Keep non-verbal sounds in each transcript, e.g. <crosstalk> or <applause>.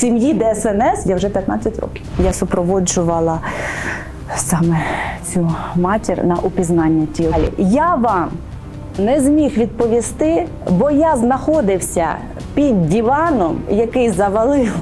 сім'ї ДСНС я вже 15 років. Я супроводжувала саме цю матір на упізнання тіла. Я вам не зміг відповісти, бо я знаходився під диваном, який завалив.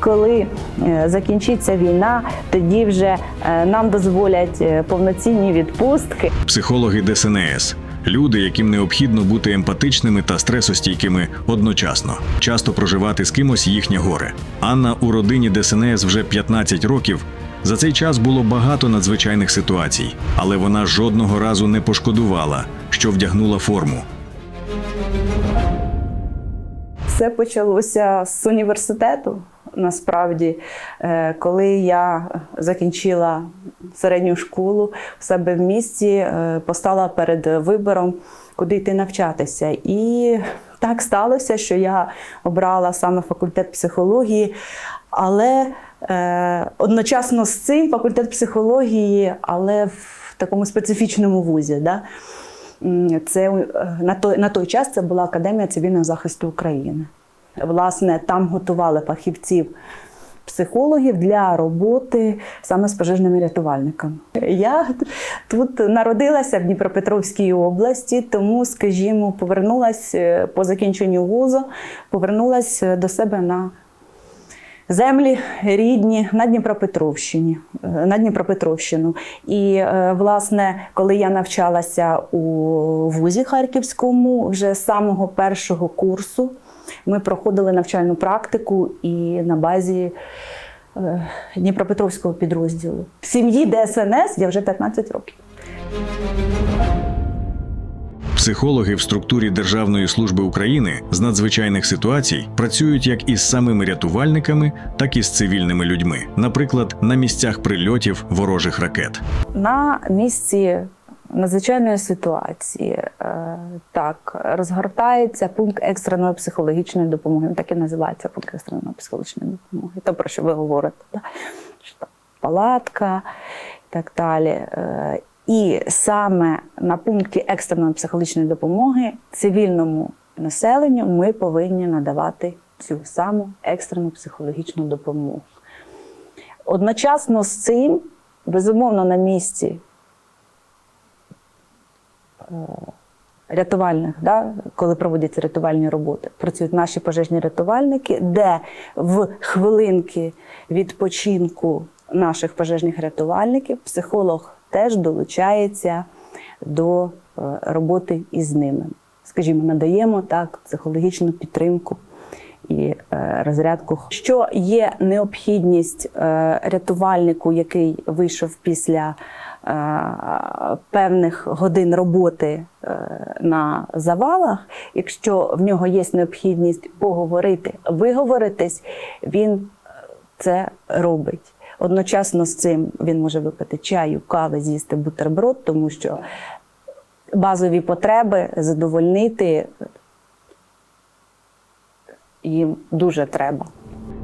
Коли е, закінчиться війна, тоді вже е, нам дозволять е, повноцінні відпустки. Психологи ДСНС люди, яким необхідно бути емпатичними та стресостійкими одночасно, часто проживати з кимось їхнє горе. Анна у родині ДСНС вже 15 років. За цей час було багато надзвичайних ситуацій, але вона жодного разу не пошкодувала, що вдягнула форму. Все почалося з університету. Насправді, Е, коли я закінчила середню школу в себе в місті, е, постала перед вибором, куди йти навчатися. І так сталося, що я обрала саме факультет психології, але е, одночасно з цим факультет психології, але в такому специфічному вузі. Да? Це на той, на той час це була Академія цивільного захисту України. Власне, там готували фахівців психологів для роботи саме з пожежними рятувальниками. Я тут народилася в Дніпропетровській області, тому, скажімо, повернулася е, по закінченню вузу, повернулася до себе на землі рідні на Дніпропетровщині, е, на Дніпропетровщину. І е, власне, коли я навчалася у вузі Харківському, вже з самого першого курсу ми проходили навчальну практику і на базі е, Дніпропетровського підрозділу. В сім'ї ДСНС я вже 15 років. Психологи в структурі Державної служби України з надзвичайних ситуацій працюють як із самими рятувальниками, так і з цивільними людьми, наприклад, на місцях прильотів ворожих ракет. На місці надзвичайної ситуації е, так розгортається пункт екстреної психологічної допомоги. Він так і називається пункт екстреної психологічної допомоги. Те, про що ви говорите, там палатка і так далі. Е, І саме на пункті екстреної психологічної допомоги цивільному населенню ми повинні надавати цю саму екстрену психологічну допомогу. Одночасно з цим, безумовно, на місці рятувальних, да, коли проводяться рятувальні роботи, працюють наші пожежні рятувальники, де в хвилинки відпочинку наших пожежних рятувальників психолог теж долучається до е, роботи із ними. Скажімо, надаємо так психологічну підтримку і е, розрядку. Що є необхідність е, рятувальнику, який вийшов після е, певних годин роботи е, на завалах, якщо в нього є необхідність поговорити, виговоритись, він е, це робить. Одночасно з цим він може випити чаю, кави, з'їсти бутерброд, тому що базові потреби задовольнити їм дуже треба.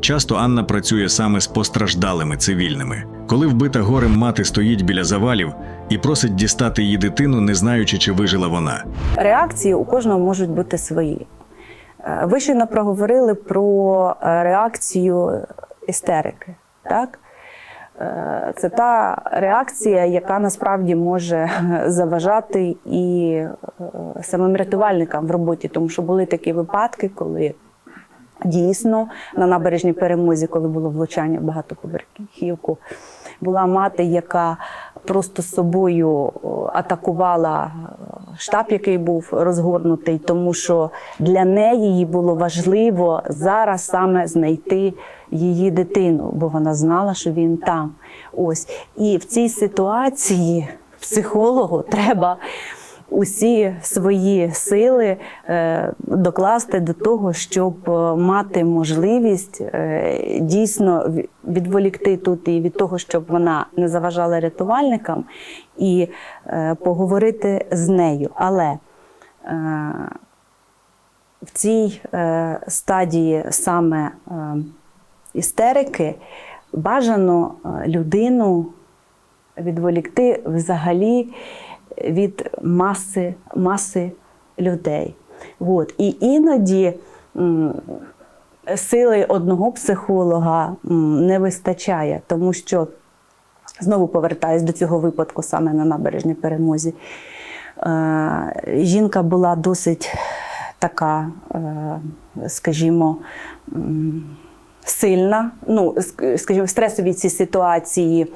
Часто Анна працює саме з постраждалими цивільними. Коли вбита горем мати стоїть біля завалів і просить дістати її дитину, не знаючи, чи вижила вона. Реакції у кожного можуть бути свої. Е, Ви щойно проговорили про е, реакцію істерики. Так? Е, Це та реакція, яка насправді може <laughs> заважати і самим рятувальникам в роботі, тому що були такі випадки, коли дійсно на набережній перемозі, коли було влучання в багатоповерхівку, була мати, яка просто собою атакувала е, штаб, який був розгорнутий, тому що для неї було важливо зараз саме знайти її дитину, бо вона знала, що він там. Ось і в цій ситуації психологу треба усі свої сили е, докласти до того, щоб е, мати можливість е, дійсно відволікти тут і від того, щоб вона не заважала рятувальникам, і поговорити з нею. Але в цій стадії саме істерики бажано людину відволікти взагалі від маси, маси людей. От. І іноді м, сили одного психолога м, не вистачає, тому що знову повертаюсь до цього випадку саме на набережній перемозі. Е, Жінка була досить така, е, скажімо, сильна. Ну, скажімо, в стресовій цій ситуації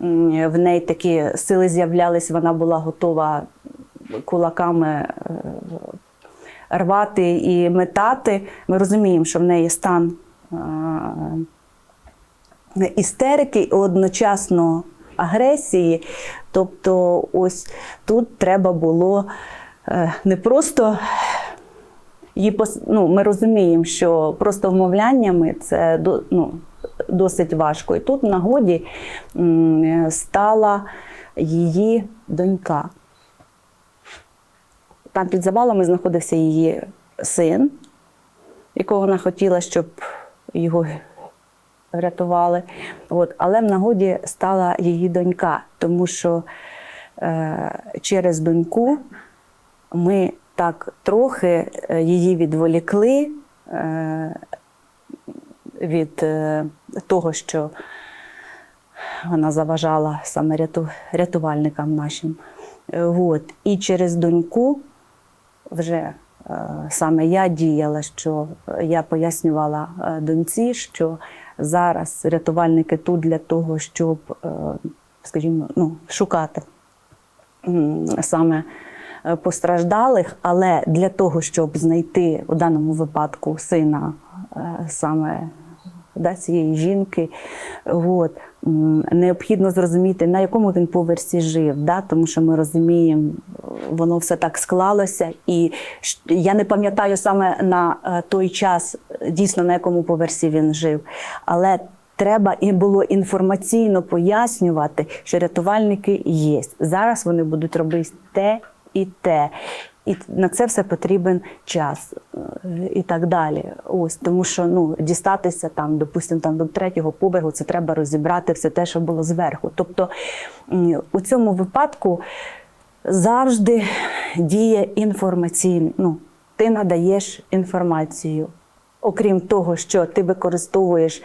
в неї такі сили з'являлись, вона була готова кулаками е, рвати і метати. Ми розуміємо, що в неї стан е, істерики і одночасно агресії. Тобто, ось тут треба було е, не просто її ну, ми розуміємо, що просто вмовляннями це ну, досить важко. І тут в нагоді стала її донька. Там під завалами знаходився її син, якого вона хотіла, щоб його врятували. От. Але в нагоді стала її донька, тому що е, через доньку ми так трохи е, її відволікли е, від е, того, що вона заважала саме ряту, рятувальникам нашим. Е, От. І через доньку вже е, саме я діяла, що я пояснювала е, доньці, що зараз рятувальники тут для того, щоб, скажімо, ну, шукати саме постраждалих, але для того, щоб знайти у даному випадку сина саме да, цієї жінки, от, необхідно зрозуміти, на якому він поверсі жив, да, тому що ми розуміємо, воно все так склалося. І я не пам'ятаю саме на е, той час, е, дійсно на якому поверсі він жив. Але треба і було інформаційно пояснювати, що рятувальники є. Зараз вони будуть робити те і те. І на це все потрібен час е, і так далі. Ось тому, що ну дістатися там, допустимо, там до третього поверху, це треба розібрати все те, що було зверху. Тобто у цьому випадку завжди діє інформаційний. Ну, ти надаєш інформацію. Окрім того, що ти використовуєш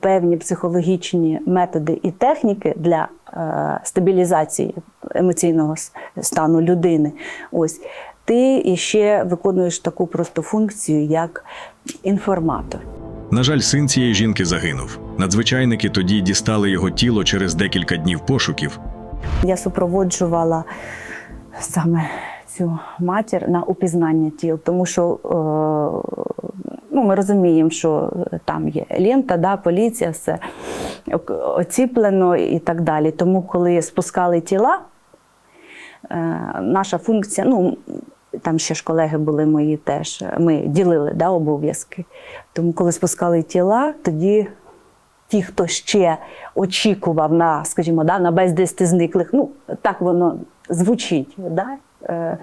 певні психологічні методи і техніки для е, стабілізації емоційного стану людини, ось ти іще виконуєш таку просту функцію, як інформатор. На жаль, син цієї жінки загинув. Надзвичайники тоді дістали його тіло через декілька днів пошуків. Я супроводжувала саме цю матір на упізнання тіл, тому що е, ну, ми розуміємо, що там є лента, да, поліція, все оціплено і так далі. Тому, коли спускали тіла, е, наша функція, ну там ще ж колеги були мої теж, ми ділили да, обов'язки. Тому, коли спускали тіла, тоді ті, хто ще очікував на, скажімо, да, на бездести зниклих, ну так воно звучить. Да? Е,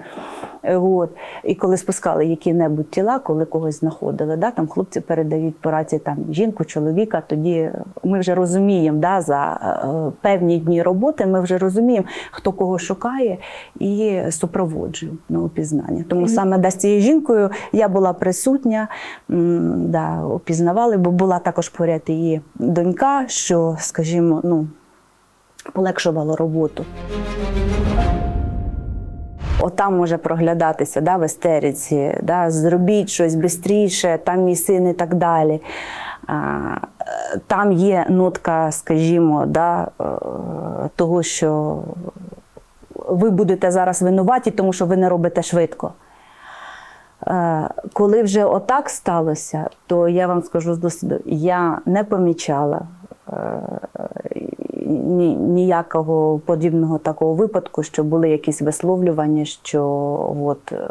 от. І коли спускали які-небудь тіла, коли когось знаходили, да, там хлопці передають по рації там, жінку, чоловіка, тоді ми вже розуміємо да, за е, певні дні роботи, ми вже розуміємо, хто кого шукає і супроводжує на опізнання. Тому саме да, з цією жінкою я була присутня, да, опізнавали, бо була також поряд її донька, що, скажімо, ну, полегшувало роботу. Отам може проглядатися да, в естериці, да, зробіть щось швидше, там мій син і так далі. Там є нотка, скажімо, да, е, того, що ви будете зараз винуваті, тому що ви не робите швидко. Е, Коли вже отак сталося, то я вам скажу з досвіду, я не помічала ніякого подібного такого випадку, що були якісь висловлювання, що от, е,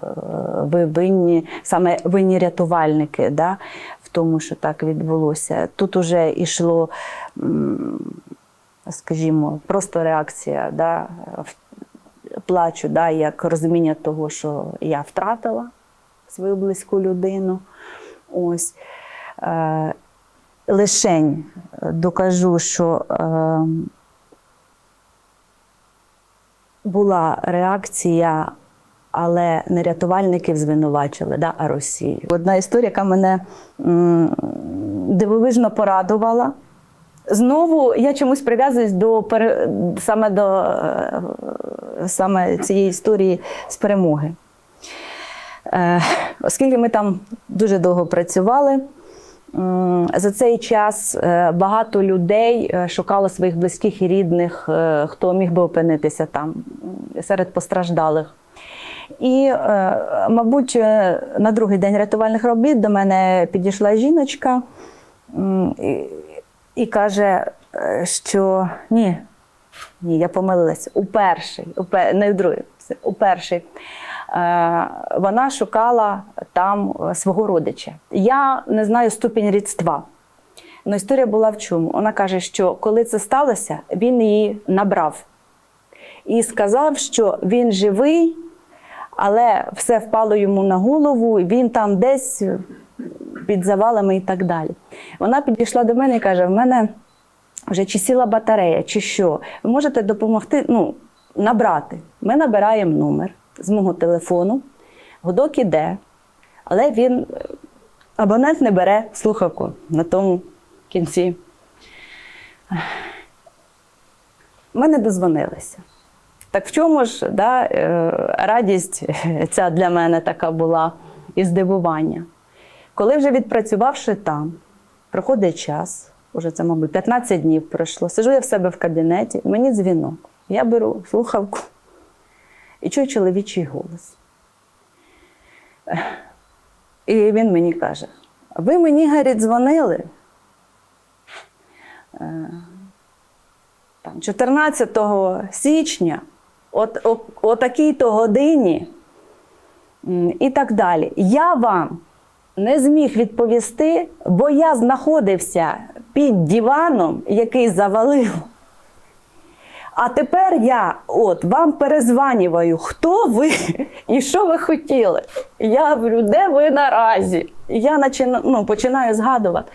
ви винні, саме винні рятувальники да, в тому, що так відбулося. Тут уже йшло, скажімо, просто реакція да, плачу, да, як розуміння того, що я втратила свою близьку людину. Ось. Е, лишень докажу, що е, була реакція але не рятувальників звинувачили, да, а Росію. Одна історія, яка мене дивовижно порадувала. Знову я чомусь прив'язуюсь до саме до е, саме цієї історії з перемоги. Е, Оскільки ми там дуже довго працювали, за цей час е, багато людей е, шукало своїх близьких і рідних, е, хто міг би опинитися там серед постраждалих. І, мабуть, на другий день рятувальних робіт до мене підійшла жіночка і, і каже, що ні, ні, я помилилась. У перший, не в другий, у перший. Вона шукала там е, свого родича. Я не знаю ступінь рідства. але історія була в чому? Вона каже, що коли це сталося, він її набрав і сказав, що він живий, але все впало йому на голову, він там десь під завалами і так далі. Вона підійшла до мене і каже: в мене вже чи сіла батарея, чи що. Ви можете допомогти ну, набрати. Ми набираємо номер з мого телефону, гудок іде, але він е, абонент не бере слухавку на тому кінці. Ми не дозвонилися. Так в чому ж да, е, радість ця для мене така була і здивування? Коли вже відпрацювавши там, проходить час, уже це, мабуть, 15 днів пройшло, сижу я в себе в кабінеті, мені дзвінок. Я беру слухавку і чую чоловічий голос. І він мені каже: ви мені, Гаррі, дзвонили е, там, 14 січня, от, о, о такій-то годині і так далі. Я вам не зміг відповісти, бо я знаходився під диваном, який завалив. А тепер я от вам перезванюваю, хто ви і що ви хотіли. Я говорю, де ви наразі? Я начина, ну, починаю згадувати.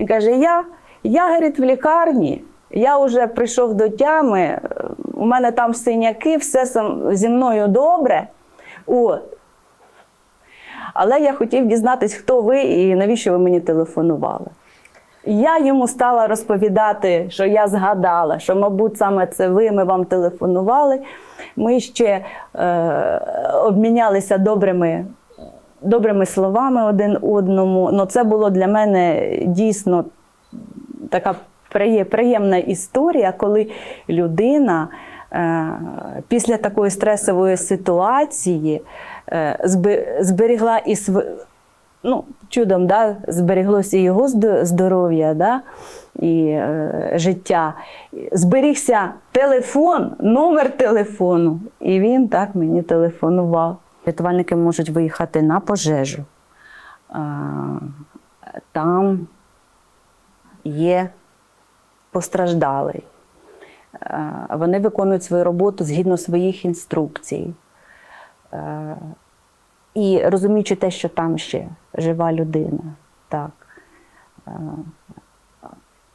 Він каже: я, я говорить, в лікарні, я вже прийшов до тями, у мене там синяки, все сам- зі мною добре. От. Але я хотів дізнатись, хто ви і навіщо ви мені телефонували. Я йому стала розповідати, що я згадала, що, мабуть, саме це ви, ми вам телефонували. Ми ще е, обмінялися добрими, добрими словами один одному. Ну, це було для мене дійсно така приємна історія, коли людина е, після такої стресової ситуації е, збе- зберігла і. Ну, чудом да, зберіглося його здоров'я да, і е, життя. Зберігся телефон, номер телефону, і він так мені телефонував. Рятувальники можуть виїхати на пожежу. Там є постраждалий. Вони виконують свою роботу згідно своїх інструкцій. Е, І розуміючи те, що там ще жива людина, так. Е,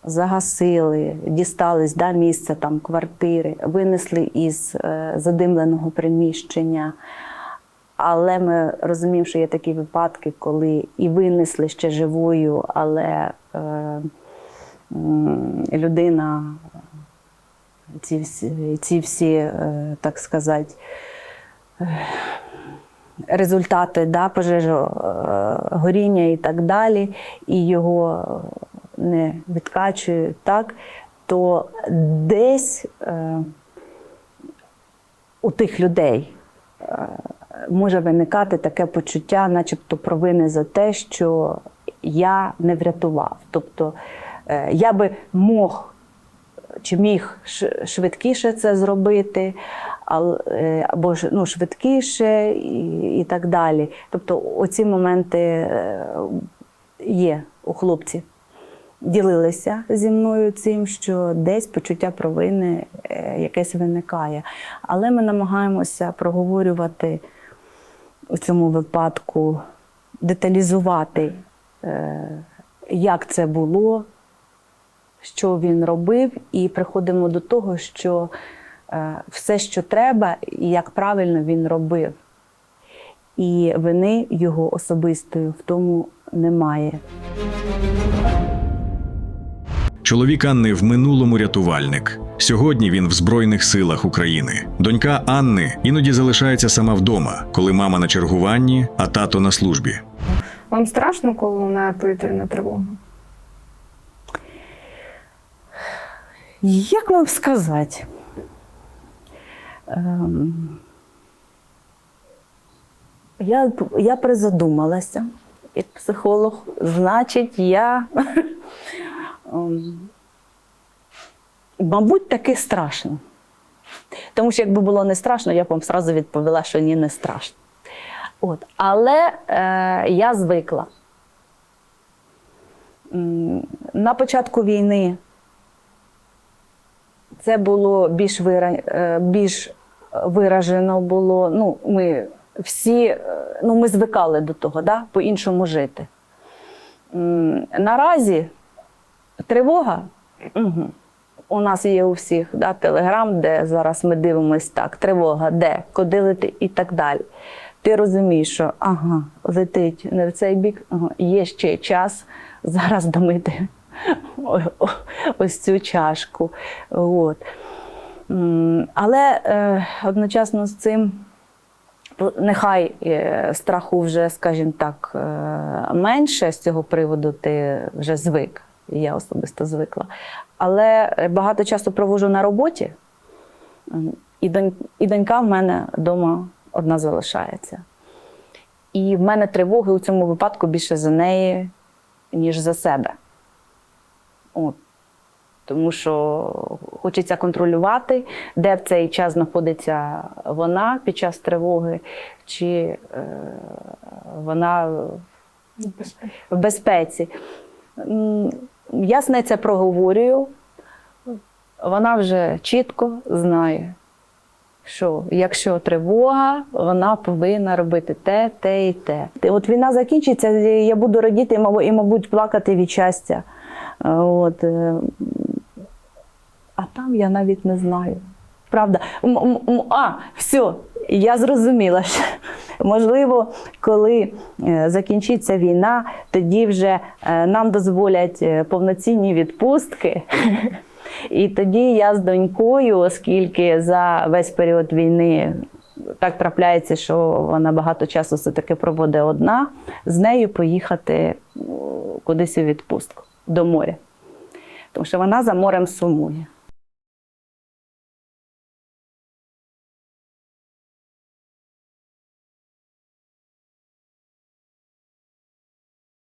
Загасили, дістались да, місця там квартири, винесли із е, задимленого приміщення. Але ми розуміємо, що є такі випадки, коли і винесли ще живою, але е, м, людина ці всі, ці всі е, так сказати, е, результати да, пожежогоріння і так далі, і його не відкачують, так, то десь е, у тих людей е, може виникати таке почуття, начебто провини за те, що я не врятував. Тобто е, я би мог чи міг швидкіше це зробити, е, або ну, швидкіше і, і так далі. Тобто оці моменти е, є у хлопців. Ділилися зі мною цим, що десь почуття провини е, якесь виникає. Але ми намагаємося проговорювати у цьому випадку, деталізувати, як це було, що він робив, і приходимо до того, що е, все, що треба, і як правильно він робив. і вини його особистої в тому немає. Чоловік Анни в минулому рятувальник. Сьогодні він в Збройних силах України. Донька Анни іноді залишається сама вдома, коли мама на чергуванні, а тато на службі. Вам страшно, коли лунає повітряна тривога? Як вам сказати? Ем, я, я призадумалася, як психолог, значить, я, ем, мабуть, таки страшно. Тому що якби було не страшно, я б вам одразу відповіла, що ні, не страшно. От. Але е, я звикла. На початку війни це було більш, вира... е, більш виражено було. Ну, ми всі е, ну, ми звикали до того, да? по-іншому жити. Наразі тривога. Угу. У нас є у всіх да, телеграм, де зараз ми дивимося так, тривога, де, куди лети і так далі. Ти розумієш, що ага, летить не в цей бік, ага, є ще час зараз домити <laughs> ось цю чашку. От. Але е, одночасно з цим нехай е, страху вже, скажімо так, е, менше з цього приводу ти вже звик. Я особисто звикла. Але багато часу проводжу на роботі, і, донь, і донька в мене вдома одна залишається. І в мене тривоги у цьому випадку більше за неї, ніж за себе. От. Тому що хочеться контролювати, де в цей час знаходиться вона під час тривоги, чи е, вона в безпеці. М, Я з нею це проговорюю. Вона вже чітко знає, що якщо тривога, вона повинна робити те, те і те. От війна закінчиться, я буду радіти і, мабуть, плакати від щастя. От. е, А там я навіть не знаю. Правда. А, все, я зрозуміла. що, Можливо, коли е, закінчиться війна, тоді вже е, нам дозволять повноцінні відпустки. І тоді я з донькою, оскільки за весь період війни так трапляється, що вона багато часу все-таки проводить одна, з нею поїхати кудись у відпустку до моря. Тому що вона за морем сумує.